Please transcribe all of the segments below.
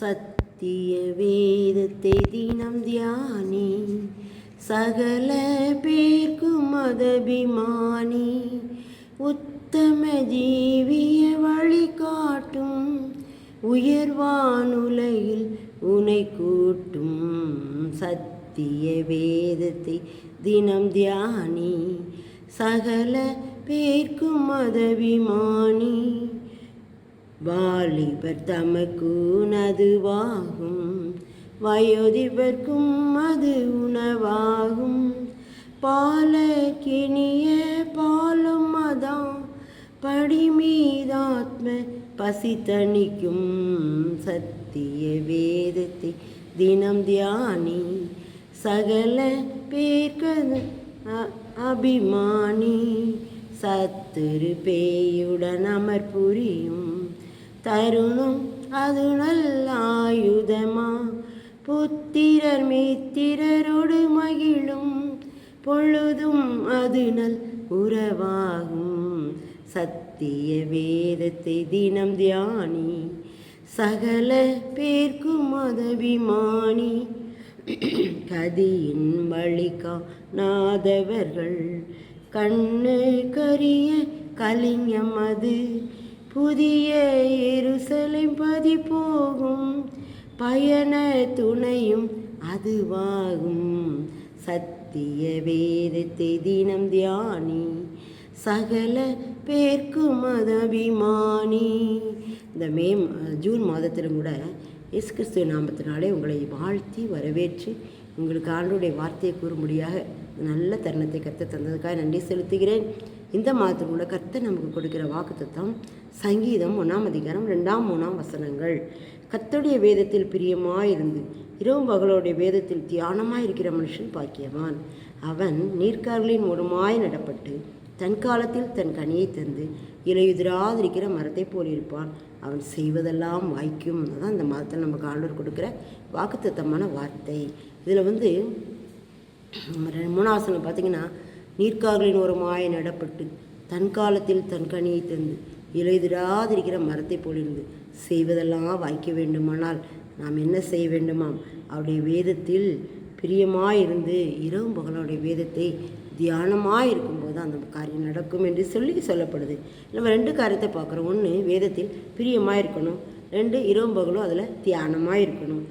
சத்திய வேதத்தை தினம் தியானி. சகல பேர்க்கும் அதபிமானி உத்தம ஜீவிய வழிகாட்டும். உயர்வானுலையில் உனை கூட்டும். சத்திய வேதத்தை தினம் தியானி. சகல பேர்க்கும் மதவிமானி வாலிபர் தமக்கு நதுவாகும் வயோதிபர்க்கும் அது உணவாகும். பால கிணிய பாலும் அதான் படிமீதாத்ம பசி தணிக்கும் சத்திய வேதத்தை தினம் தியானி. சகல பேர்க்கது அபிமானி. சத்துரு பேயுடன் அமர் புரியும். தருணம் அது நல்ல ஆயுதமா? புத்திரர் மித்திரரோடு மகிழும் பொழுதும் அது நல் உறவாகும். சத்திய வேதத்தை தினம் தியானி சகல பேர்க்கும் மதபிமானி கதியின் வழிகா நாதவர்கள் கண்ணு கரிய கலிங்கம் அது. புதிய எருசலேம் பதி போகும் பயண துணையும் அதுவாகும். சத்திய வேதத்தை தினம் தியானி. சகல பேர்க்கும் மதபிமானி இந்த மே ஜூன் மாதத்திலும் கூட இயேசு கிறிஸ்துவ நாமத்தினாலே உங்களை வாழ்த்தி வரவேற்று உங்களுக்கு ஆண்டுடைய வார்த்தையை கூறும்படியாக நல்ல தருணத்தை கற்று தந்ததுக்காக நன்றி செலுத்துகிறேன். இந்த மாதத்தில் உள்ள கர்த்தர் நமக்கு கொடுக்கிற வாக்குத்தத்தம் சங்கீதம் ஒன்றாம் அதிகாரம் ரெண்டாம் மூணாம் வசனங்கள். கத்தோடைய வேதத்தில் பிரியமாயிருந்து இரவு பகலோடைய வேதத்தில் தியானமாக இருக்கிற மனுஷன் பாக்கியவான். அவன் நீர்க்கார்களின் மூலமாய் நடப்பட்டு தன் காலத்தில் தன் கனியை தந்து இலையுதிராதிருக்கிற மரத்தை போல் இருப்பான். அவன் செய்வதெல்லாம் வாய்க்கும். தான் இந்த மதத்தில் நமக்கு ஆண்டவர் கொடுக்குற வாக்குத்தத்தமான வார்த்தை. இதில் வந்து ரெண்டு மூணாவசனம் பார்த்தீங்கன்னா நீர்க்காகலின் ஒரு மாய நடப்பட்டு தன் காலத்தில் தன் கனியை தந்து இலைதிடாதிருக்கிற மரத்தை போலிருந்து செய்வதெல்லாம் வாய்க்க வேண்டுமானால் நாம் என்ன செய்ய வேண்டுமாம்? அவருடைய வேதத்தில் பிரியமாயிருந்து இரவும் பகலுடைய வேதத்தை தியானமாக இருக்கும்போது அந்த காரியம் நடக்கும் என்று சொல்லி சொல்லப்படுது. நம்ம ரெண்டு காரியத்தை பார்க்குறோம். ஒன்று வேதத்தில் பிரியமாக இருக்கணும். ரெண்டு இரவும் பகலும் அதில் தியானமாக இருக்கணும்.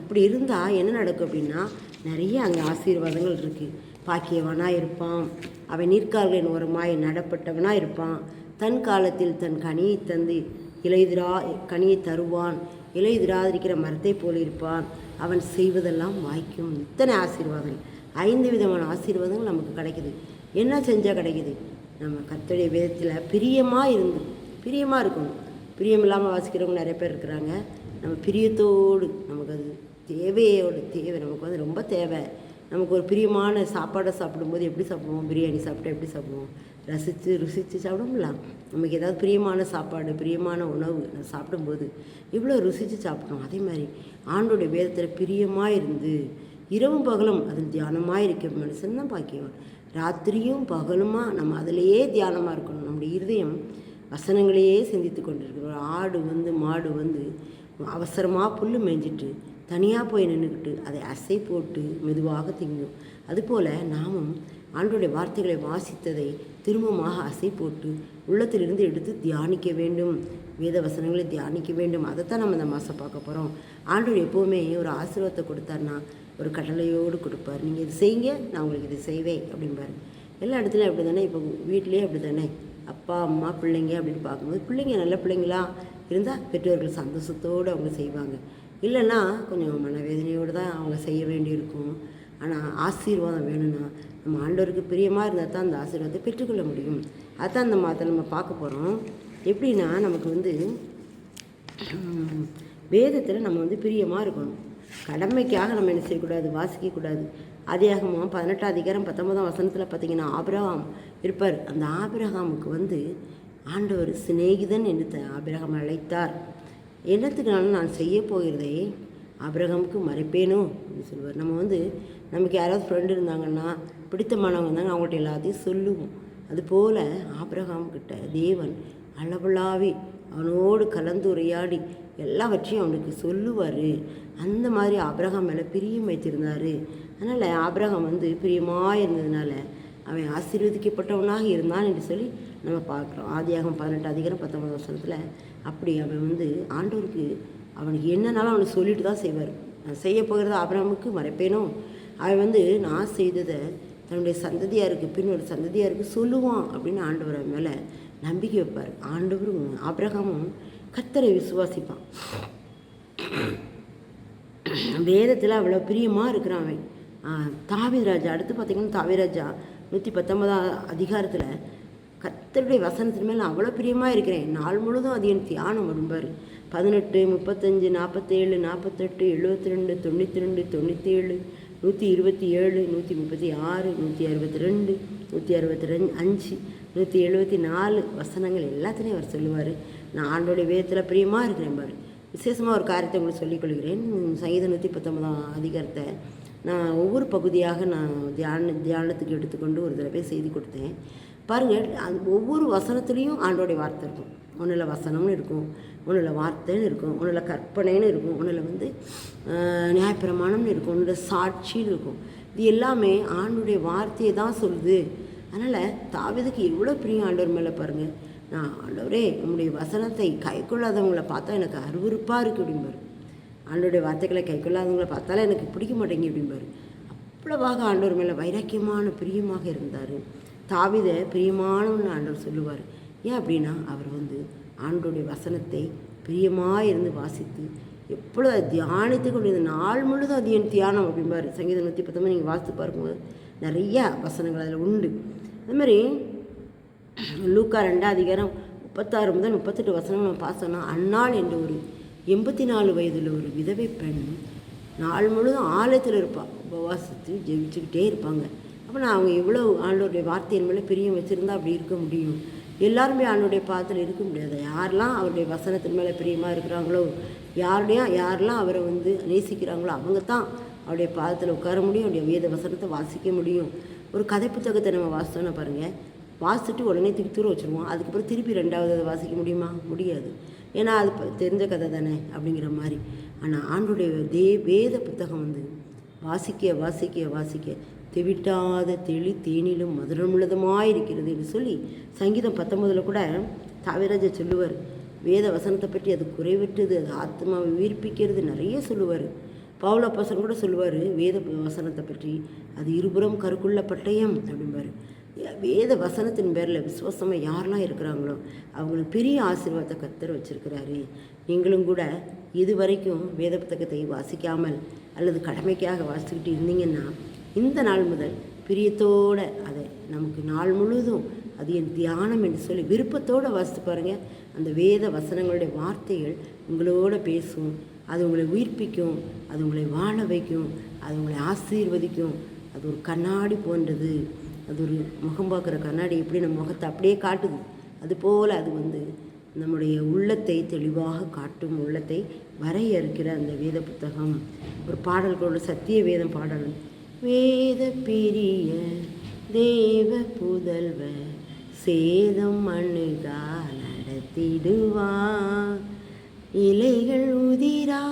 இப்படி இருந்தால் என்ன நடக்கும் அப்படின்னா நிறைய அங்கே ஆசீர்வாதங்கள் இருக்குது பாக்கியவனாக இருப்பான். அவன் நீர்க்கால்களின் ஓரமாய் நடப்பட்டவனாக இருப்பான். தன் காலத்தில் தன் கனியை தந்து இலைதிரா கனியை தருவான். இலைதிராதிருக்கிற மரத்தை போல் இருப்பான். அவன் செய்வதெல்லாம் வாய்க்கும். இத்தனை ஆசீர்வாதங்கள். ஐந்து விதமான ஆசீர்வாதங்கள் நமக்கு கிடைக்குது. என்ன செஞ்சால் கிடைக்குது? நம்ம கர்த்தருடைய வேதத்தில் பிரியமாக இருந்து பிரியமாக இருக்கணும். பிரியம் இல்லாமல் வாசிக்கிறவங்க நிறைய பேர் இருக்கிறாங்க. நம்ம பிரியத்தோடு நமக்கு அது தேவையோட தேவை. நமக்கு வந்து ரொம்ப தேவை. நமக்கு ஒரு பிரியமான சாப்பாடை சாப்பிடும்போது எப்படி சாப்பிடுவோம்? பிரியாணி சாப்பிட்டா எப்படி சாப்பிடுவோம்? ரசித்து ருசித்து சாப்பிடும்ல நமக்கு ஏதாவது பிரியமான சாப்பாடு பிரியமான உணவு நம்ம சாப்பிடும்போது இவ்வளோ ருசித்து சாப்பிடணும். அதே மாதிரி ஆண்டோடைய வேதத்தில் பிரியமாக இருந்து இரவும் பகலும் அதில் தியானமாக இருக்க மனுஷன் தான் பாக்கியம் ராத்திரியும் பகலுமா நம்ம அதிலேயே தியானமாக இருக்கணும். நம்முடைய இருதயம் வசனங்களையே சிந்தித்து கொண்டிருக்கிறோம் ஆடு வந்து மாடு வந்து அவசரமாக புல் மேய்ஞ்சிட்டு தனியாக போய் நின்றுக்கிட்டு அதை அசை போட்டு மெதுவாக திங்கும். அதுபோல் நாமும் ஆண்டோடைய வார்த்தைகளை வாசித்ததை திரும்பமாக அசை போட்டு உள்ளத்திலிருந்து எடுத்து தியானிக்க வேண்டும். வேத வசனங்களை தியானிக்க வேண்டும். அதைத்தான் நம்ம இந்த மாதம் பார்க்க போகிறோம் ஆண்டோடு எப்போவுமே ஒரு ஆசீர்வாதத்தை கொடுத்தாருன்னா ஒரு கடலையோடு கொடுப்பார். நீங்கள் இது செய்யுங்க நான் உங்களுக்கு இது செய்வேன் அப்படிம்பாரு. எல்லா இடத்துலையும் அப்படி தானே இப்போ வீட்லேயே அப்படி தானே அப்பா அம்மா பிள்ளைங்க அப்படின்னு பார்க்கும்போது பிள்ளைங்க நல்ல பிள்ளைங்களா இருந்தால் பெற்றோர்கள் சந்தோஷத்தோடு அவங்க செய்வாங்க. இல்லைன்னா கொஞ்சம் மனவேதனையோடு தான் அவங்க செய்ய வேண்டியிருக்கும். ஆனால் ஆசீர்வாதம் வேணும்னா நம்ம ஆண்டவருக்கு பிரியமாக இருந்தால் தான் அந்த ஆசீர்வாதத்தை பெற்றுக்கொள்ள முடியும். அதுதான் அந்த மாதத்தை நம்ம பார்க்க போகிறோம். எப்படின்னா நமக்கு வந்து வேதத்தில் நம்ம வந்து பிரியமாக இருக்கணும். கடமைக்காக நம்ம என்ன செய்யக்கூடாது? வாசிக்கக்கூடாது. அதிகமாக பதினெட்டாம் அதிகாரம் பத்தொன்பதாம் வசனத்தில் பார்த்தீங்கன்னா ஆபிரகாம் இருப்பார். அந்த ஆபிரகாமுக்கு வந்து ஆண்டவர் சிநேகிதன் என்று த ஆபிரகாம் அழைத்தார். என்னத்துக்குனாலும் நான் செய்ய போகிறதை ஆபிரகாமுக்கு மறைப்பேனோ அப்படின்னு சொல்லுவார் நம்ம வந்து நமக்கு யாராவது ஃப்ரெண்டு இருந்தாங்கன்னா பிடித்தமானவங்க இருந்தாங்க அவங்கள்ட்ட எல்லாத்தையும் சொல்லுவோம். அதுபோல் ஆபிரகாம் கிட்ட தேவன் அளவலாவி அவனோடு கலந்துரையாடி எல்லாவற்றையும் அவனுக்கு சொல்லுவார். அந்த மாதிரி ஆபிரகாம் மேலே பிரியம் வைத்திருந்தார். அதனால் ஆபிரகாம் வந்து பிரியமாக இருந்ததுனால அவன் ஆசீர்வதிக்கப்பட்டவனாக இருந்தான் என்று சொல்லி நம்ம பார்க்குறோம் ஆதியாகம் பதினெட்டு அதிகாரம் பத்தொன்பது வருஷத்தில் அப்படி அவன் வந்து ஆண்டவருக்கு அவனுக்கு என்னன்னாலும் அவனுக்கு சொல்லிட்டு தான் செய்வார். நான் செய்ய போகிறத ஆபிரகாமுக்கு மறைப்பேனோ? அவன் வந்து நான் செய்ததை தன்னுடைய சந்ததியாருக்கு பின்னொரு சந்ததியாருக்கு சொல்லுவான் அப்படின்னு ஆண்டவர் மேலே நம்பிக்கை வைப்பார். ஆண்டவரும் ஆபிரகாமும் கத்தரை விசுவாசிப்பான். வேதத்தில் அவ்வளோ பிரியமாக இருக்கிறான் அவன். தாவிராஜா அடுத்து பார்த்தீங்கன்னா தாவிராஜா நூற்றி பத்தொன்பதாம் அதிகாரத்தில் கத்தருடைய வசனத்தின் மேலே அவ்வளோ பிரியமாக இருக்கிறேன். நாள் முழுதும் அது என் தியானம் வரும்பார். பதினெட்டு முப்பத்தஞ்சு நாற்பத்தேழு நாற்பத்தெட்டு எழுபத்தி ரெண்டு தொண்ணூற்றி ரெண்டு தொண்ணூற்றி ஏழு நூற்றி இருபத்தி ஏழு நூற்றி முப்பத்தி ஆறு நூற்றி அறுபத்தி ரெண்டு நூற்றி அறுபத்தி ரெண்டு அஞ்சு நூற்றி எழுபத்தி நாலு வசனங்கள் எல்லாத்துலேயும் அவர் சொல்லுவார். நான் ஆண்டோடைய வேதத்தில் பிரியமாக இருக்கிறேன் பாரு. விசேஷமாக ஒரு காரியத்தை உங்களுக்கு சொல்லிக்கொள்கிறேன் சங்கீத நூற்றி பத்தொன்பதாம் அதிகாரத்தை நான் ஒவ்வொரு பகுதியாக நான் தியான தியானத்துக்கு எடுத்துக்கொண்டு ஒரு தடவை செய்து கொடுத்தேன். பாருங்கள் அது ஒவ்வொரு வசனத்துலேயும் ஆண்டோடைய வார்த்தை இருக்கும். ஒன்றில் வசனம்னு இருக்கும் ஒன்றில் வார்த்தைன்னு இருக்கும் ஒன்றில் கற்பனைன்னு இருக்கும் ஒன்றில் வந்து நியாயப்பிரமாணம்னு இருக்கும் ஒன்றில் சாட்சின்னு இருக்கும். இது எல்லாமே ஆண்டுடைய வார்த்தையை தான் சொல்லுது. அதனால் தாவிதுக்கு எவ்வளோ பிரியம் ஆண்டவர் மேலே பாருங்கள் நான் ஆண்டவரே உங்களுடைய வசனத்தை கை கொள்ளாதவங்கள பார்த்தா எனக்கு அருவறுப்பாக இருக்குது அப்படிம்பாரு ஆண்டோடைய வார்த்தைகளை கை கொள்ளாதவங்களை பார்த்தாலே எனக்கு பிடிக்க மாட்டேங்க அப்படிம்பாரு அவ்வளவாக ஆண்டவர் மேலே வைராக்கியமான பிரியமாக இருந்தார். தாவித பிரியமானவன் ஆண்டவர் சொல்லுவார். ஏன் அப்படின்னா அவர் வந்து ஆண்டோடைய வசனத்தை பிரியமாக இருந்து வாசித்து எப்பொழுது தியானித்து கொண்டு நாள் முழுதும் அது என் தியானம் அப்படிம்பார். சங்கீதம் நூற்றி பத்தொம்பது நீங்கள் வாசித்து பார்க்கும்போது நிறையா வசனங்கள் அதில் உண்டு. அது மாதிரி லூக்கா ரெண்டாம் அதிகாரம் முப்பத்தாறு முதல் முப்பத்தெட்டு வசனம் நம்ம பார்த்தோன்னா அன்னாள் என்ற ஒரு எண்பத்தி நாலு வயதில் ஒரு விதவை பெண் நாள் முழுதும் ஆலயத்தில் இருப்பாள் உபவாசித்து ஜெபிச்சுக்கிட்டே இருப்பாங்க. அப்போ நான் அவங்க எவ்வளோ ஆண்டோடைய வார்த்தையின் மேலே பிரியம் வச்சுருந்தா அப்படி இருக்க முடியும்? எல்லாருமே ஆண்டோடைய பாதத்தில் இருக்க முடியாது. யாரெல்லாம் அவருடைய வசனத்தின் மேலே பிரியமாக இருக்கிறாங்களோ யாருடைய யாரெல்லாம் அவரை வந்து நேசிக்கிறாங்களோ அவங்க தான் அவருடைய பாதத்தில் உட்கார முடியும் அவருடைய வேத வசனத்தை வாசிக்க முடியும். ஒரு கதை புத்தகத்தை நம்ம வாசித்தோன்னு பாருங்கள் வாசிச்சுட்டு உடனே திருப்பி தூர வச்சுருவோம். அதுக்கப்புறம் திருப்பி ரெண்டாவது அதை வாசிக்க முடியுமா? முடியாது. ஏன்னா அது தெரிஞ்ச கதை தானே அப்படிங்கிற மாதிரி. ஆனால் ஆண்டுடைய தே வேத புத்தகம் வந்து வாசிக்க வாசிக்க வாசிக்க தெவிட்டாத தெளி தேனிலும் மதுரமுள்ளதுமாயிருக்கிறது என்று சொல்லி சங்கீதம் பத்தொன்பதில் கூட தவிரஜ சொல்லுவார். வேத வசனத்தை பற்றி அது குறைவிட்டது அது ஆத்மாவை உயிர்ப்பிக்கிறது நிறைய சொல்லுவார். பவுலப்பசன் கூட சொல்லுவார் வேத வசனத்தை பற்றி அது இருபுறம் கருக்குள்ள பட்டயம் அப்படிம்பார். வேத வசனத்தின் பேரில் விசுவாசமாக யாரெல்லாம் இருக்கிறாங்களோ அவங்களுக்கு பெரிய ஆசீர்வாதத்தை கத்தர் வச்சுருக்கிறாரு. நீங்களும் கூட இது வரைக்கும் வேத புத்தகத்தை வாசிக்காமல் அல்லது கடமைக்காக வாசிக்கிட்டு இருந்தீங்கன்னா இந்த நாள் முதல் பிரியத்தோடு அதை நமக்கு நாள் முழுவதும் அது என் தியானம் என்று சொல்லி விருப்பத்தோடு வாசித்து பாருங்கள் அந்த வேத வசனங்களுடைய வார்த்தைகள் உங்களோட பேசும் அது உங்களை உயிர்ப்பிக்கும் அது உங்களை வாழ வைக்கும் அது உங்களை ஆசீர்வதிக்கும். அது ஒரு கண்ணாடி போன்றது. அது ஒரு முகம் பார்க்குற கண்ணாடி. எப்படி நம்ம முகத்தை அப்படியே காட்டுது? அதுபோல் அது வந்து நம்முடைய உள்ளத்தை தெளிவாக காட்டும் உள்ளத்தை வரையறுக்கிற அந்த வேத புத்தகம். ஒரு பாடல்களோட சத்திய வேதம் பாடல். வேத பிரிய தேவ புதல்வ சேதம் மண்ணுகா நடத்திடுவா. இலைகள் உதிரா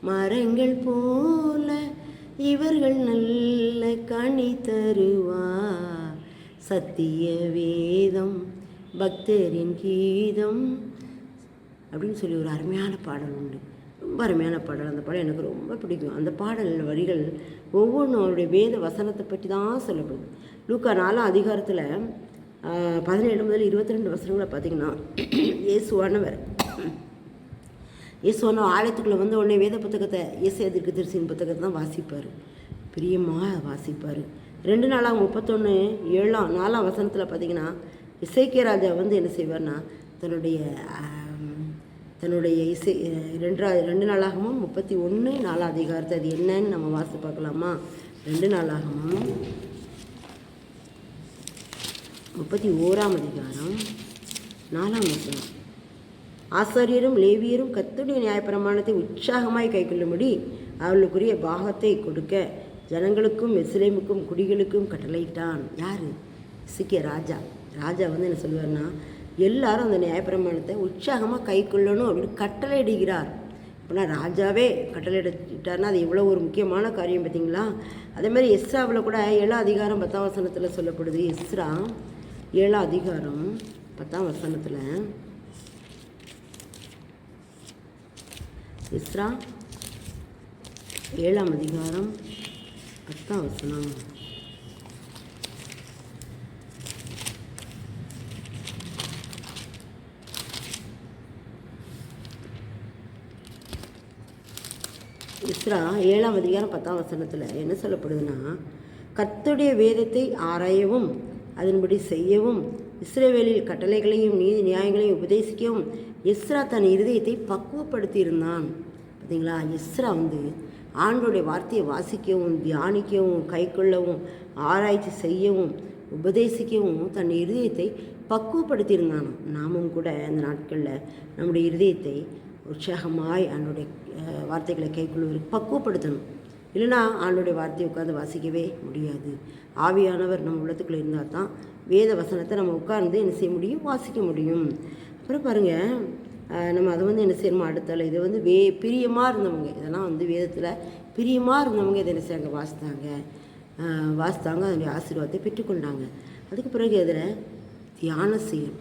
மரங்கள் போல இவர்கள் நல்ல கனி தருவா. சத்திய வேதம் பக்தரின் கீதம் அப்படின்னு சொல்லி ஒரு அருமையான பாடல் உண்டு. ரொம்ப அருமையான பாடல். அந்த பாடல் எனக்கு ரொம்ப பிடிக்கும். அந்த பாடல் வரிகள் ஒவ்வொன்றும் அவருடைய வேத வசனத்தை பற்றி தான் சொல்லப்படுது. லூக்கா நாலாம் அதிகாரத்தில் பதினேழு முதல் இருபத்தி ரெண்டு வசனங்களை பார்த்தீங்கன்னா இயேசுவானவர் இயேசுவான ஆலயத்துக்குள்ளே வந்து உடனே வேத புத்தகத்தை இயேசு எதிர்க்கு திருச்சின் புத்தகத்தை தான் வாசிப்பார். பிரியமாக வாசிப்பார். ரெண்டு நாளாக முப்பத்தொன்று ஏழாம் நாலாம் வசனத்தில் பார்த்தீங்கன்னா இசைக்கிய ராஜா வந்து என்ன செய்வார்னா தன்னுடைய தன்னுடைய இசை ரெண்டு ரெண்டு நாளாகமும் முப்பத்தி ஒன்று நாலாம் அதிகாரத்தை அது என்னன்னு நம்ம வாசி பார்க்கலாமா? ரெண்டு நாளாகமும் முப்பத்தி ஓராம் அதிகாரம் நாலாம் வசனம். ஆசாரியரும் லேவியரும் கத்துடைய நியாயப்பிரமாணத்தை உற்சாகமாய் கைக்கொள்ளும்படி அவர்களுக்குரிய பாகத்தை கொடுக்க ஜனங்களுக்கும் எஸ்லேமுக்கும் குடிகளுக்கும் கட்டளையிட்டான். யார்? சிக்கிய ராஜா. ராஜா வந்து என்ன சொல்லுவார்னா எல்லாரும் அந்த நியாயப்பிரமாணத்தை உற்சாகமாக கை கொள்ளணும் அப்படின்னு கட்டளையிடுகிறார். இப்போனா ராஜாவே கட்டளையிட்டார்னா அது எவ்வளோ ஒரு முக்கியமான காரியம் பார்த்தீங்களா? அதே மாதிரி எஸ்ராவில் கூட ஏழாம் அதிகாரம் பத்தாம் வசனத்தில் சொல்லப்படுது. எஸ்ரா ஏழாம் அதிகாரம் பத்தாம் வசனத்தில். எஸ்ரா ஏழாம் அதிகாரம் பத்தாம் வசனம். இஸ்ரா ஏழாம் அதிகாரம் பத்தாம் வசனத்தில் என்ன சொல்லப்படுதுன்னா கத்துடைய வேதத்தை ஆராயவும் அதன்படி செய்யவும் இஸ்ரேவேலில் கட்டளைகளையும் நீதி நியாயங்களையும் உபதேசிக்கவும் இஸ்ரா தன் இருதயத்தை பக்குவப்படுத்தியிருந்தான். பார்த்தீங்களா இஸ்ரா வந்து ஆண்டோடைய வார்த்தையை வாசிக்கவும் தியானிக்கவும் கைக்கொள்ளவும் ஆராய்ச்சி செய்யவும் உபதேசிக்கவும் தன் இருதயத்தை பக்குவப்படுத்தியிருந்தானோ நாமும் கூட அந்த நாட்களில் நம்முடைய இருதயத்தை உற்சாகமாய் ஆண்டோடைய வார்த்தைகளை கைக்கொள்வதற்கு பக்குவப்படுத்தணும். இல்லைன்னா ஆண்டுடைய வார்த்தையை உட்காந்து வாசிக்கவே முடியாது. ஆவியானவர் நம்ம உள்ளத்துக்குள்ளே இருந்தால் தான் வேத வசனத்தை நம்ம உட்கார்ந்து என்ன செய்ய முடியும்? வாசிக்க முடியும். அப்புறம் பாருங்கள் நம்ம அதை வந்து என்ன செய்யணுமோ அடுத்தால இது வந்து வே பிரியமாக இருந்தவங்க இதெல்லாம் வந்து வேதத்தில் பிரியமாக இருந்தவங்க இதை என்ன செய்யாங்க வாசித்தாங்க. வாசித்தாங்க அதனுடைய ஆசீர்வாதத்தை பெற்றுக்கொண்டாங்க. அதுக்கு பிறகு அதில் தியானம் செய்யும்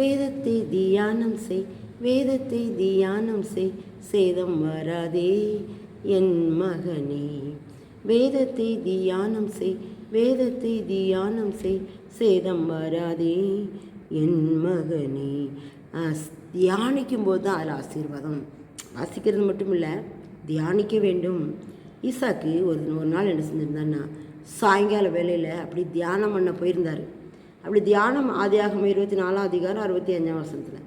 வேதத்தை தியானம் செய். வேதத்தை தியானம் செய் சேதம் வராதே என் மகனே. வேதத்தை தியானம் செய் வேதத்தை தியானம் செய் சேதம் வராதே என் மகனே. தியானிக்கும் போது தான் அதில் ஆசீர்வாதம். வாசிக்கிறது மட்டும் இல்லை தியானிக்க வேண்டும். ஈசாக்கு ஒரு ஒரு நாள் என்ன செஞ்சிருந்தான்னா சாயங்கால வேலையில் அப்படி தியானம் பண்ண போயிருந்தார். அப்படி தியானம் ஆதியாகமம் இருபத்தி நாலாம் அதிகாரம் அறுபத்தி அஞ்சாம் வருஷத்தில்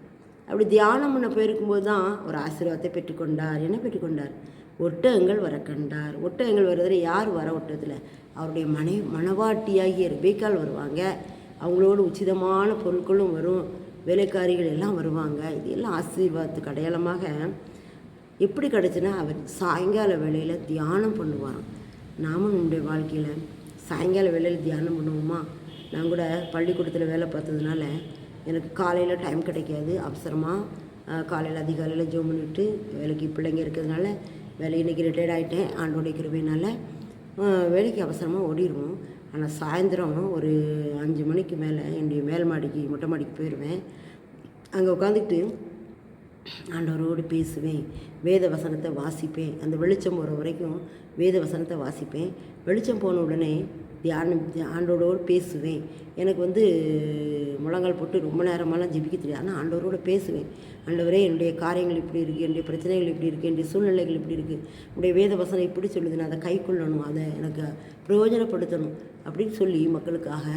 அப்படி தியானம் பண்ண போயிருக்கும்போது தான் ஒரு ஆசீர்வாதத்தை பெற்றுக்கொண்டார். என்ன பெற்றுக்கொண்டார்? ஒட்டகங்கள் வர கண்டார். ஒட்டகங்கள் வருவதில் யார் வர ஒட்டத்தில் அவருடைய மனை மனவாட்டியாகிய ரபேக்கால் வருவாங்க. அவங்களோட உச்சிதமான பொருட்களும் வரும். வேலைக்காரிகள் எல்லாம் வருவாங்க. இது எல்லாம் ஆசீர்வாதத்துக்கு அடையாளமாக எப்படி கிடச்சுன்னா அவர் சாயங்கால வேளையில் தியானம் பண்ணுவாராம். நாமும் நம்முடைய வாழ்க்கையில் சாயங்கால வேளையில் தியானம் பண்ணுவோமா? நான் கூட பள்ளிக்கூடத்தில் வேலை பார்த்ததுனால எனக்கு காலையில் டைம் கிடைக்காது அவசரமாக காலையில் அதிகாலையில் ஜோம் பண்ணிவிட்டு வேலைக்கு பிள்ளைங்க இருக்கிறதுனால வேலை இன்றைக்கி ரிட்டையர்ட் ஆகிட்டேன் ஆண்டோடைய கிருபையினால வேலைக்கு அவசரமாக ஓடிடுவோம் ஆனால் சாயந்தரம் ஒரு அஞ்சு மணிக்கு மேலே என்னுடைய மேல் மாடிக்கு மொட்டை மாடிக்கு போயிடுவேன் அங்கே உட்காந்துக்கிட்டு ஆண்டவரோடு பேசுவேன் வேத வசனத்தை வாசிப்பேன். அந்த வெளிச்சம் போகிற வரைக்கும் வேத வசனத்தை வாசிப்பேன். வெளிச்சம் போன உடனே தியானம் தியா- ஆண்டவரோடு பேசுவேன். எனக்கு வந்து முழங்கால் போட்டு ரொம்ப நேரமெல்லாம் ஜெபிக்க தெரியாது. ஆனால் ஆண்டவரோடு பேசுவேன். ஆண்டவரே என்னுடைய காரியங்கள் இப்படி இருக்குது என்னுடைய பிரச்சனைகள் இப்படி இருக்குது என்னுடைய சூழ்நிலைகள் இப்படி இருக்குது உடைய வேத வசனம் இப்படி சொல்லுது. நான் அதை கை கொள்ளணும். அதை எனக்கு பிரயோஜனப்படுத்தணும் அப்படின்னு சொல்லி மக்களுக்காக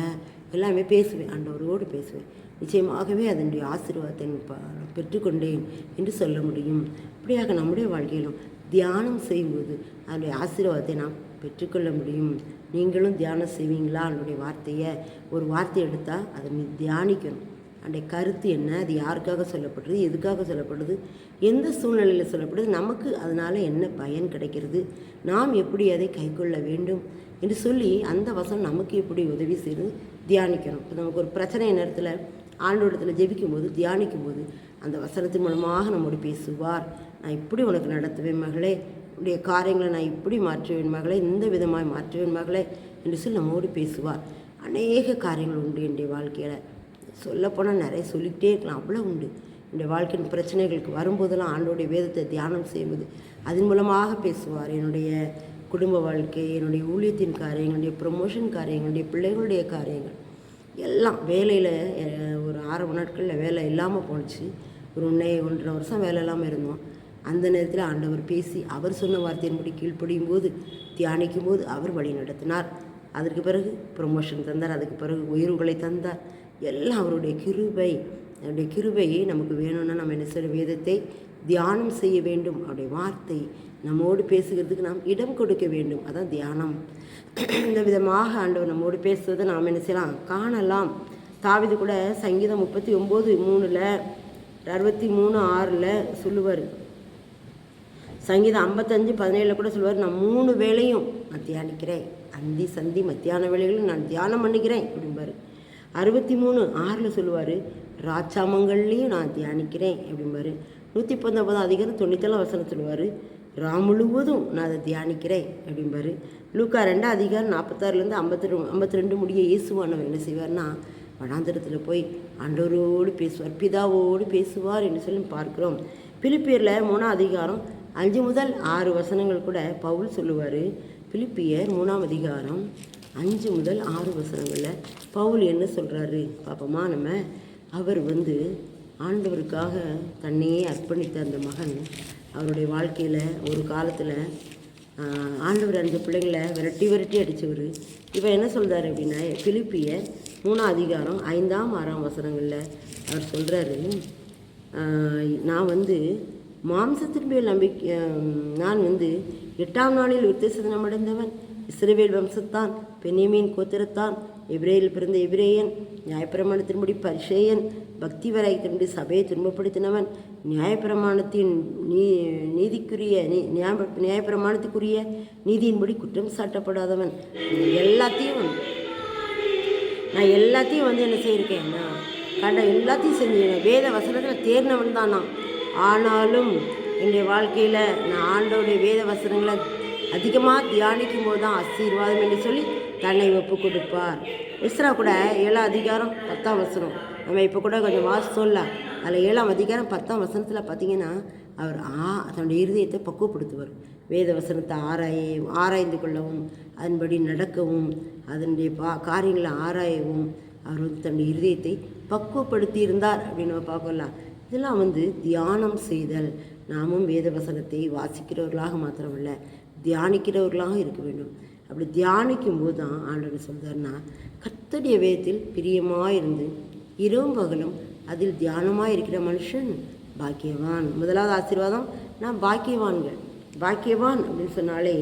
எல்லாமே பேசுவேன். ஆண்டவரோடு பேசுவேன். நிச்சயமாகவே அதனுடைய ஆசீர்வாதத்தை பெற்றுக்கொண்டேன் என்று சொல்ல முடியும். இப்படியாக நம்முடைய வாழ்க்கையிலும் தியானம் செய்யும்போது அதனுடைய ஆசீர்வாதத்தை நாம் பெற்றுக்கொள்ள முடியும். நீங்களும் தியானம் செய்வீங்களா? அதனுடைய வார்த்தையை. ஒரு வார்த்தை எடுத்தால் அதை நீ தியானிக்கணும். அதனுடைய கருத்து என்ன? அது யாருக்காக சொல்லப்படுது? எதுக்காக சொல்லப்படுது? எந்த சூழ்நிலையில் சொல்லப்படுது? நமக்கு அதனால் என்ன பயன் கிடைக்கிறது? நாம் எப்படி அதை கைக்கொள்ள வேண்டும்? என்று சொல்லி அந்த வசனம் நமக்கு எப்படி உதவி செய்து தியானிக்கணும். இப்போ நமக்கு ஒரு பிரச்சனை நேரத்தில் ஆண்டோடத்தில் ஜெபிக்கும் போது தியானிக்கும் போது அந்த வசனத்தின் மூலமாக நம்மோடு பேசுவார். நான் இப்படி உனக்கு நடத்துவேன் மகளே. உடைய காரியங்களை நான் இப்படி மாற்றுவேன் மகளே இந்த விதமாய் மாற்றுவேன் மகளே என்று சொல்லி நம்மோடு பேசுவார். அநேக காரியங்கள் உண்டு என்னுடைய வாழ்க்கையில். சொல்லப்போனால் நிறைய சொல்லிக்கிட்டே இருக்கலாம் அவ்வளோ உண்டு. என்னுடைய வாழ்க்கையின் பிரச்சனைகளுக்கு வரும்போதெல்லாம் ஆண்டோடைய வேதத்தை தியானம் செய்வது அதன் மூலமாக பேசுவார். என்னுடைய குடும்ப வாழ்க்கை என்னுடைய ஊழியத்தின் காரியங்களுடைய ப்ரொமோஷன் காரியங்களுடைய பிள்ளைகளுடைய காரியங்கள் எல்லாம் வேலையில் ஒரு ஆறு நாட்களில் வேலை இல்லாமல் போணுச்சு. ஒரு ஒன்றே ஒன்றரை வருஷம் வேலை இல்லாமல் இருந்தோம். அந்த நேரத்தில் ஆண்டவர் பேசி அவர் சொன்ன வார்த்தையின்படி கீழ்ப்படியும் போது தியானிக்கும் போது அவர் வழி நடத்தினார். அதற்கு பிறகு ப்ரொமோஷன் தந்தார். அதுக்கு பிறகு உயர்வுகளை தந்தார். எல்லாம் அவருடைய கிருபை அவருடைய கிருபையை நமக்கு வேணும்னா நம்ம என்ன செய்ய வேதத்தை தியானம் செய்ய வேண்டும். அவருடைய வார்த்தை நம்மோடு பேசுகிறதுக்கு நாம் இடம் கொடுக்க வேண்டும். அதான் தியானம். இந்த விதமாக ஆண்டவர் நம்மோடு பேசுவதை நாம் என்ன செய்யலாம்? காணலாம். தாவிது கூட சங்கீதம் முப்பத்தி ஒம்பது மூணில் அறுபத்தி மூணு ஆறில் சொல்லுவார். சங்கீதம் ஐம்பத்தஞ்சு பதினேழில் கூட சொல்லுவார் நான் மூணு வேளையும் நான் தியானிக்கிறேன் அந்தி சந்தி மத்தியான வேலைகளும் நான் தியானம் பண்ணிக்கிறேன் அப்படிம்பாரு. அறுபத்தி மூணு ஆறில் சொல்லுவார் ராச்சாமங்கள்லேயும் நான் தியானிக்கிறேன். அப்படிம்பாரு. நூற்றி பத்தொன்பது அதிகாரம் தொண்ணூத்தெல்லாம் வசனம் சொல்லுவார் ராம் முழுவதும் நான் அதை தியானிக்கிறேன். அப்படிம்பாரு. லூக்கா ரெண்டாம் அதிகாரம் நாற்பத்தாறுலேருந்து ஐம்பத்தி ரெண்டு ஐம்பத்தி ரெண்டு முடிய இயேசுவானவர் என்ன செய்வார்னா வனாந்திரத்தில் போய் ஆண்டவரோடு பேசுவார் பிதாவோடு பேசுவார் என்று சொல்லி பார்க்குறோம். பிலிப்பியரில் மூணாம் அதிகாரம் அஞ்சு முதல் ஆறு வசனங்கள் கூட பவுல் சொல்லுவார். பிலிப்பியர் மூணாம் அதிகாரம் அஞ்சு முதல் ஆறு வசனங்களில் பவுல் என்ன சொல்கிறாரு பாப்போமா நம்ம. அவர் வந்து ஆண்டவருக்காக தன்னையே அர்ப்பணித்த அந்த மகன் அவருடைய வாழ்க்கையில் ஒரு காலத்தில் ஆண்டவர் அந்த பிள்ளைங்களை விரட்டி விரட்டி அடித்தவர் இவன் என்ன சொல்கிறார் அப்படின்னா பிலிப்பிய மூணாம் அதிகாரம் ஐந்தாம் ஆறாம் வசனங்களில் அவர் சொல்கிறாரு நான் வந்து மாம்சத்தின் மேல் நம்பிக்கை நான் வந்து எட்டாம் நாளில் உத்தேசனம் அடைந்தவன். இஸ்ரவேல் வம்சத்தான் பென்யமீன் கோத்திரத்தான் எபிரேயில் பிறந்த எபிரேயன் நியாயப்பிரமாணத்தின்படி பரிசேயன் பக்தி வரை கண்டு சபையை துன்பப்படுத்தினவன். நியாயப்பிரமாணத்தின் நீ நீதிக்குரிய நீ நியாய நியாயப்பிரமாணத்துக்குரிய நீதியின்படி குற்றம் சாட்டப்படாதவன். எல்லாத்தையும் நான் எல்லாத்தையும் வந்து என்ன செய்யிருக்கேன் நான் கண்ட எல்லாத்தையும் செஞ்சேன் வேத வசனத்தில் தேர்னவன் தான் நான். ஆனாலும் என்னுடைய வாழ்க்கையில் நான் ஆண்டோடைய வேத வசனங்களை அதிகமாக தியானிக்கும் போது தான் ஆசீர்வாதம் என்று சொல்லி தன்னை ஒப்பு கொடுப்பார். இஸ்ரா கூட ஏழாம் அதிகாரம் பத்தாம் வசனம். நம்ம இப்போ கூட கொஞ்சம் வாசி சொல்லலாம். அதில் ஏழாம் அதிகாரம் பத்தாம் வசனத்தில் பார்த்தீங்கன்னா அவர் ஆ தன்னுடைய இருதயத்தை பக்குவப்படுத்துவார். வேத வசனத்தை ஆராய ஆராய்ந்து கொள்ளவும் அதன்படி நடக்கவும் அதனுடைய பா காரியங்களை ஆராயவும் அவர் வந்து தன்னுடைய இருதயத்தை பக்குவப்படுத்தி இருந்தார் அப்படின்னு நம்ம பார்க்கலாம். இதெல்லாம் வந்து தியானம் செய்தல். நாமும் வேத வசனத்தை வாசிக்கிறவர்களாக மாத்திரமல்ல தியானிக்கிறவர்களாக இருக்க வேண்டும். அப்படி தியானிக்கும் போது தான் ஆண்டவர் சொல்கிறார்னா கத்தடைய வேதத்தில் பிரியமாக இருந்து இரவும் பகலும் அதில் தியானமாக இருக்கிற மனுஷன் பாக்கியவான். முதலாவது ஆசீர்வாதம் நான் பாக்கியவான்கள். பாக்கியவான் அப்படின்னு சொன்னாலே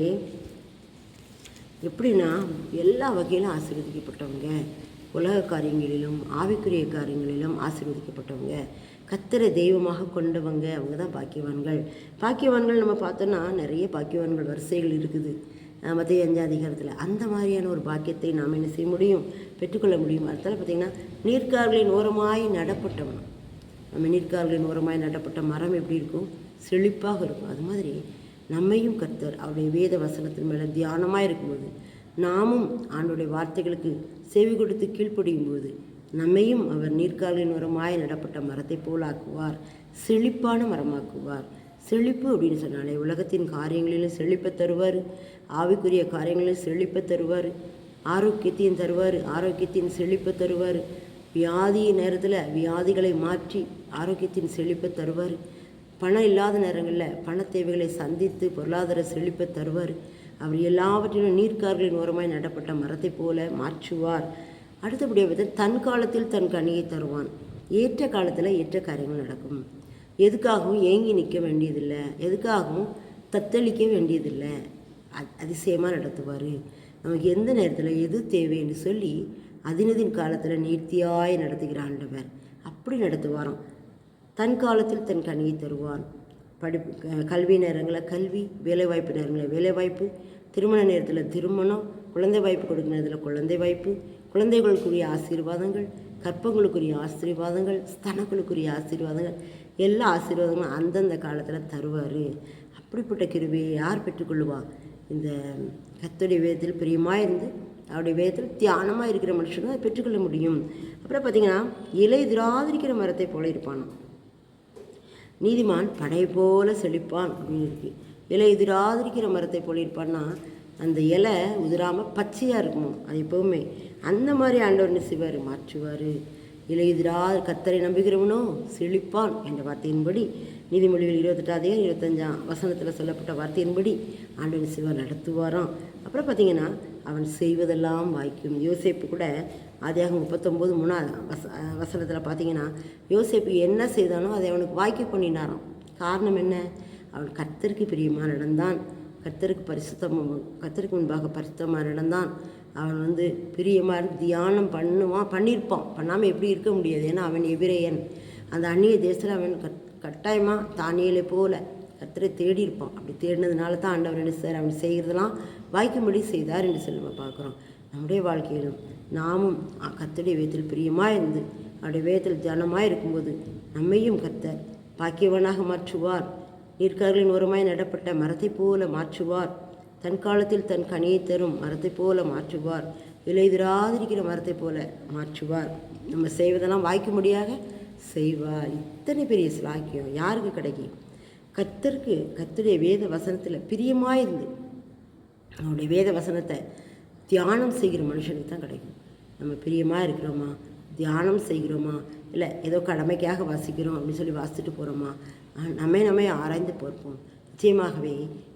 எப்படின்னா எல்லா வகையிலும் ஆசீர்வதிக்கப்பட்டவங்க. உலக காரியங்களிலும் ஆவிக்குரிய காரியங்களிலும் ஆசீர்வதிக்கப்பட்டவங்க. கத்தரை தெய்வமாக கொண்டவங்க அவங்க தான் பாக்கியவான்கள். பாக்கியவான்கள் நம்ம பார்த்தோன்னா நிறைய பாக்கியவான்கள் வரிசைகள் இருக்குது. மத்திய அஞ்சு அதிகாரத்தில் அந்த மாதிரியான ஒரு பாக்கியத்தை நாம் என்ன செய்ய முடியும்? பெற்றுக்கொள்ள முடியும். அதனால் பார்த்திங்கன்னா நீர்க்கார்களின் ஓரமாய் நடப்பட்டவன். நம்ம நீர்க்கார்களின் ஓரமாய் நடப்பட்ட மரம் எப்படி இருக்கும்? செழிப்பாக இருக்கும். அது மாதிரி நம்மையும் கர்த்தர் அவருடைய வேத வசனத்தின் மேலே தியானமாக இருக்கும்போது நாமும் ஆண்டுடைய வார்த்தைகளுக்கு செவி கொடுத்து கீழ்ப்படியும் போது நம்மையும் அவர் நீர்க்காலின் உரமாய் நடப்பட்ட மரத்தை போலாக்குவார் செழிப்பான மரமாக்குவார். செழிப்பு அப்படின்னு சொன்னாலே உலகத்தின் காரியங்களிலும் செழிப்பை தருவார். ஆவிக்குரிய காரியங்களிலும் செழிப்பை தருவார். ஆரோக்கியத்தையும் தருவார். ஆரோக்கியத்தின் செழிப்பை தருவார். வியாதி நேரத்தில் வியாதிகளை மாற்றி ஆரோக்கியத்தின் செழிப்பை தருவார். பணம் இல்லாத நேரங்களில் பண தேவைகளை சந்தித்து பொருளாதார செழிப்பை தருவார். அவர் எல்லாவற்றிலும் நீர்க்கார்களின் ஓரமாய் நடப்பட்ட மரத்தை போல மாற்றுவார். அடுத்தபடியாக தன் காலத்தில் தன் கனியை தருவான். ஏற்ற காலத்தில் ஏற்ற காரியங்கள் நடக்கும். எதுக்காகவும் ஏங்கி நிற்க வேண்டியதில்லை. எதுக்காகவும் தத்தளிக்க வேண்டியதில்லை. அதிசயமாக நடத்துவார். நமக்கு எந்த நேரத்தில் எது தேவைன்னு சொல்லி அதினதின் காலத்தில் நேர்த்தியாய் நடத்துகிற ஆண்டவர் அப்படி நடத்துவாராம். தன் காலத்தில் தன் கனியை தருவான். படிப்பு கல்வி நேரங்களில் கல்வி வேலைவாய்ப்பு நேரங்களில் வேலைவாய்ப்பு திருமண நேரத்தில் திருமணம் குழந்தை வாய்ப்பு கொடுக்குற நேரத்தில் குழந்தை வாய்ப்பு குழந்தைகளுக்குரிய ஆசீர்வாதங்கள் கற்பங்களுக்குரிய ஆசீர்வாதங்கள் ஸ்தனங்களுக்குரிய ஆசீர்வாதங்கள் எல்லா ஆசீர்வாதங்களும் அந்தந்த காலத்தில் தருவார். அப்படிப்பட்ட கிருவியை யார் பெற்றுக்கொள்ளுவா? இந்த கத்துடைய வேதத்தில் பிரியமாக இருந்து அவருடைய வேதத்தில் தியானமாக இருக்கிற மனுஷனும் அதை பெற்றுக்கொள்ள முடியும். அப்புறம் பார்த்திங்கன்னா இலை திராதிரிக்கிற மரத்தை போல இருப்பான். நீதிமான் படை போல செழிப்பான் அப்படின்னு இருக்கு. இலை எதிராதிரிக்கிற மரத்தை போல இருப்பான்னா அந்த இலை உதிராமல் பச்சையாக இருக்கும்? அது எப்போவுமே அந்த மாதிரி ஆண்டவர் சிவர் மாற்றுவார். இலை கத்தரை நம்புகிறவனோ செழிப்பான் என்ற வார்த்தையின்படி நீதிமொழிகள் இருபத்தெட்டாவது இருபத்தஞ்சாம் வசனத்தில் சொல்லப்பட்ட வார்த்தையின்படி ஆண்டவர் சிவர் நடத்துவாராம். அப்புறம் பார்த்திங்கன்னா அவன் செய்வதெல்லாம் வாய்க்கும். யோசிப்பு கூட அதிகம் முப்பத்தொம்போது மூணாவது வச வசனத்தில் பார்த்தீங்கன்னா யோசிப்பு என்ன செய்தானோ அதை அவனுக்கு வாய்க்க பண்ணினாராம். காரணம் என்ன? அவன் கத்தருக்கு பிரியமாக நடந்தான் கர்த்தருக்கு பரிசுத்தம் கர்த்தருக்கு முன்பாக பரிசுத்தமாக நடந்தான். அவன் வந்து பிரியமாக தியானம் பண்ணுவான் பண்ணியிருப்பான். பண்ணாமல் எப்படி இருக்க முடியாது. ஏன்னா அவன் எபிரேயன். அந்த அந்நிய தேசத்தில் அவன் கட் கட்டாயமாக தானியலை போல கத்தரை தேடி இருப்பான் அப்படி தேடினதுனால தான் ஆண்டவர் என்ன சார் அவன் செய்கிறதெல்லாம் வாய்க்கும்படி செய்தார் என்று சொல்லி நம்ம பார்க்குறோம். நம்முடைய வாழ்க்கையிலும் நாமும் கத்தடி வேதத்தில் பிரியமாக இருந்து அவருடைய வேதத்தில் ஜனமாக இருக்கும்போது நம்மையும் கத்தர் பாக்கியவனாக மாற்றுவார். நீர்க்கார்களின் ஓரமாய் நடப்பட்ட மரத்தைப் போல மாற்றுவார். தன் காலத்தில் தன் கனியை தரும் மரத்தைப் போல மாற்றுவார். இலையுதிராதிருக்கிற மரத்தைப் போல மாற்றுவார். நம்ம செய்வதெல்லாம் வாய்க்க முடியாக செய்வார் இத்தனை பெரிய சிலாக்கியம் யாருக்கு கிடைக்கும் கத்தருக்கு கத்துடைய வேத வசனத்தில் பிரியமாக அவனுடைய அவருடைய வேத வசனத்தை தியானம் செய்கிற மனுஷனுக்கு தான் கிடைக்கும். நம்ம பிரியமாக இருக்கிறோமா? தியானம் செய்கிறோமா? இல்லை ஏதோ கடமைக்காக வாசிக்கிறோம் அப்படின்னு சொல்லி வாசித்துட்டு போகிறோமா நம்மை நம்மை ஆராய்ந்து பார்ப்போம். நிச்சயமாகவே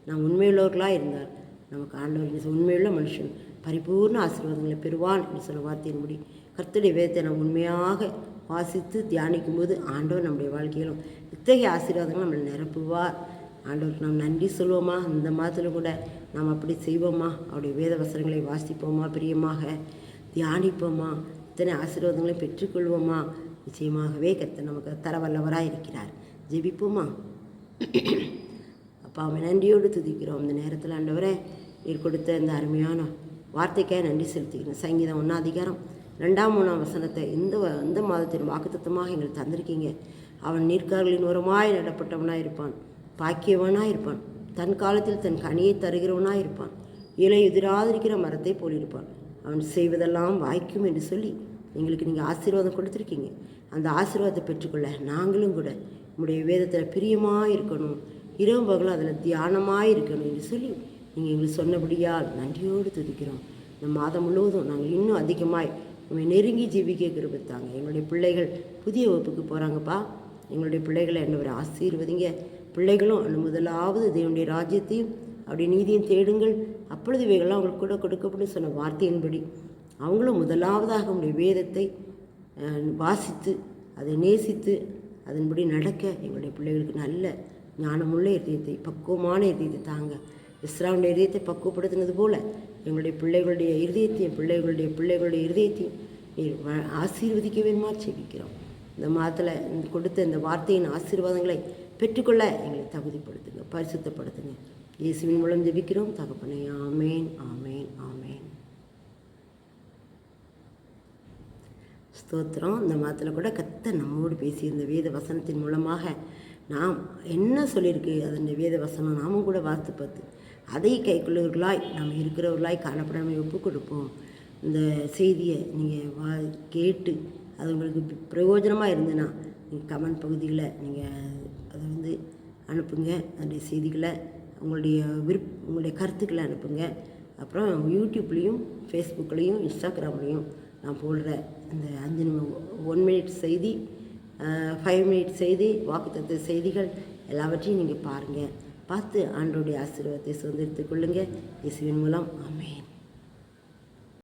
நாம் உண்மையுள்ளவர்களாக இருந்தார் நமக்கு ஆண்டவர் உண்மையுள்ள மனுஷன். பரிபூர்ண ஆசீர்வாதங்களை பெறுவான் என்று சொல்ல வார்த்தையின்படி கர்த்தருடைய வேதத்தை நாம் உண்மையாக வாசித்து தியானிக்கும்போது ஆண்டவர் நம்முடைய வாழ்க்கையிலும் இத்தகைய ஆசீர்வாதங்கள் நம்மளை நிரப்புவார். ஆண்டவருக்கு நாம் நன்றி சொல்லுவோமா இந்த மாதத்தில் கூட நாம் அப்படி செய்வோமா? அவருடைய வேத வசனங்களை வாசிப்போமா? பிரியமாக தியானிப்போமா? இத்தனை ஆசீர்வாதங்களை பெற்றுக்கொள்வோமா? நிச்சயமாகவே கத்த நமக்கு தரவல்லவராக இருக்கிறார் ஜெபிப்போமா? அப்பா அவன் நன்றியோடு துதிக்கிறோம். இந்த நேரத்தில் ஆண்டவரே நீர் கொடுத்த இந்த அருமையான வார்த்தைக்காக நன்றி செலுத்திக்கிறேன் சங்கீதம் ஒன்றா அதிகாரம் ரெண்டாம் மூணாம் வசனத்தை இந்த இந்த மாதத்தின் வாக்குத்தமாக எங்களுக்கு தந்திருக்கீங்க. அவன் நீர்க்கார்களின் உரமாய் நடப்பட்டவனாக இருப்பான். பாக்கியவனாக இருப்பான். தன் காலத்தில் தன் கனியை தருகிறவனாக இருப்பான். இலை எதிராதிருக்கிற மரத்தை போலிருப்பான். அவன் செய்வதெல்லாம் வாய்க்கும் என்று சொல்லி எங்களுக்கு நீங்கள் ஆசீர்வாதம் கொடுத்துருக்கீங்க. அந்த ஆசீர்வாதத்தை பெற்றுக்கொள்ள நாங்களும் கூட நம்முடைய வேதத்தில் பிரியமாக இருக்கணும். இரவு பகலும் அதில் தியானமாக இருக்கணும் என்று சொல்லி நீங்கள் எங்களுக்கு சொன்னபடியால் நன்றியோடு துதிக்கிறோம். இந்த மாதம் முழுவதும் நாங்கள் இன்னும் அதிகமாய் உண்மை நெருங்கி ஜீவிக்க கிருபித்தாங்க. எங்களுடைய பிள்ளைகள் புதிய வகுப்புக்கு போகிறாங்கப்பா எங்களுடைய பிள்ளைகளை என்னவரை ஆசீர்வதிங்க. பிள்ளைகளும் அந்த முதலாவது தேவனுடைய ராஜ்யத்தையும் அப்படி நீதியும் தேடுங்கள். அப்பொழுது இவைகள்லாம் அவங்களுக்கு கூட கொடுக்கப்படும் சொன்ன வார்த்தையின்படி அவங்களும் முதலாவதாக உங்களுடைய வேதத்தை வாசித்து அதை நேசித்து அதன்படி நடக்க எங்களுடைய பிள்ளைகளுக்கு நல்ல ஞானமுள்ள இதயத்தை பக்குவமான இதயத்தை தாங்க. இஸ்ராவுடைய இதயத்தை பக்குவப்படுத்தினது போல எங்களுடைய பிள்ளைகளுடைய இருதயத்தையும் பிள்ளைகளுடைய பிள்ளைகளுடைய இருதயத்தையும் நீர் ஆசீர்வதிக்க வேணுமா செவிக்கிறோம் இந்த மாதத்தில் கொடுத்த இந்த வார்த்தையின் ஆசீர்வாதங்களை பெற்றுக்கொள்ள எங்களை தகுதிப்படுத்துங்க பரிசுத்தப்படுத்துங்க. இயேசுவின் மூலம் ஜெபிக்கிறோம் தகப்பனே ஆமேன் ஆமேன். ஸ்தோத்திரம். இந்த மாதத்தில் கூட கத்த நம்மோடு பேசி இந்த வேத வசனத்தின் மூலமாக நாம் என்ன சொல்லியிருக்கு அதனுடைய வேத வசனம் நாமும் கூட வார்த்து பார்த்து அதை கைக்குள்ளவர்களாய் நாம் இருக்கிறவர்களாய் காணப்படாமல் ஒப்பு கொடுப்போம் இந்த செய்தியை நீங்கள் வா கேட்டு அது உங்களுக்கு பிரயோஜனமாக இருந்ததுன்னா நீங்கள் கமெண்ட் பகுதியில் நீங்கள் அதை வந்து அனுப்புங்க. அதனுடைய செய்திகளை உங்களுடைய விருப் உங்களுடைய கருத்துக்களை அனுப்புங்க. அப்புறம் யூடியூப்லேயும் ஃபேஸ்புக்லேயும் இன்ஸ்டாகிராம்லேயும் நான் போடுற இந்த அஞ்சு நிமிடம் ஒன் மினிட் செய்தி ஃபைவ் மினிட் செய்தி வாக்குத்தத்த செய்திகள் எல்லாவற்றையும் நீங்கள் பாருங்கள் பார்த்து ஆண்டோடைய ஆசீர்வாதத்தை சுதந்திரத்துக் கொள்ளுங்கள் இயேசுவின் மூலம் அமேன்